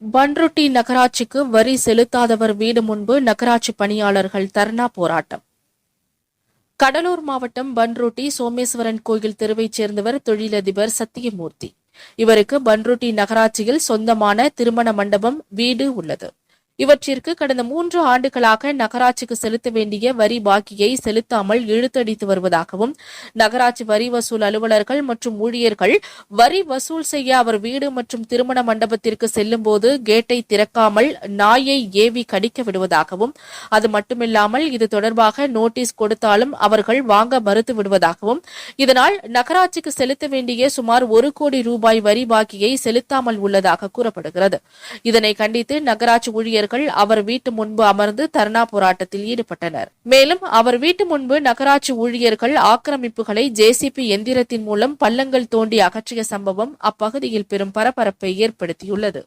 பன்ருட்டி நகராட்சிக்கு வரி செலுத்தாதவர் வீடு முன்பு நகராட்சி பணியாளர்கள் தர்ணா போராட்டம். கடலூர் மாவட்டம் பன்ருட்டி சோமேஸ்வரன் கோயில் தெருவைச் சேர்ந்தவர் தொழிலதிபர் சத்தியமூர்த்தி. இவருக்கு பன்ருட்டி நகராட்சியில் சொந்தமான திருமண மண்டபம் வீடு உள்ளது. இவற்றிற்கு கடந்த மூன்று ஆண்டுகளாக நகராட்சிக்கு செலுத்த வேண்டிய வரி பாக்கியை செலுத்தாமல் இழுத்தடித்து வருவதாகவும் நகராட்சி வரி வசூல் அலுவலர்கள் மற்றும் ஊழியர்கள் வரி வசூல் செய்ய அவர் வீடு மற்றும் திருமண மண்டபத்திற்கு செல்லும்போது கேட்டை திறக்காமல் நாயை ஏவி கடிக்க விடுவதாகவும் அது மட்டுமில்லாமல் இது தொடர்பாக நோட்டீஸ் கொடுத்தாலும் அவர்கள் வாங்க மறுத்து விடுவதாகவும் இதனால் நகராட்சிக்கு செலுத்த வேண்டிய சுமார் ஒரு கோடி ரூபாய் வரி பாக்கியை செலுத்தாமல் உள்ளதாக கூறப்படுகிறது. இதனை கண்டித்து நகராட்சி ஊழியர்கள் அவர் வீட்டு முன்பு அமர்ந்து தர்ணா போராட்டத்தில் ஈடுபட்டனர். மேலும் அவர் வீட்டு முன்பு நகராட்சி ஊழியர்கள் ஆக்கிரமிப்புகளை ஜேசிபி எந்திரத்தின் மூலம் பள்ளங்கள் தோண்டி அகற்றிய சம்பவம் அப்பகுதியில் பெரும் பரபரப்பை ஏற்படுத்தியுள்ளது.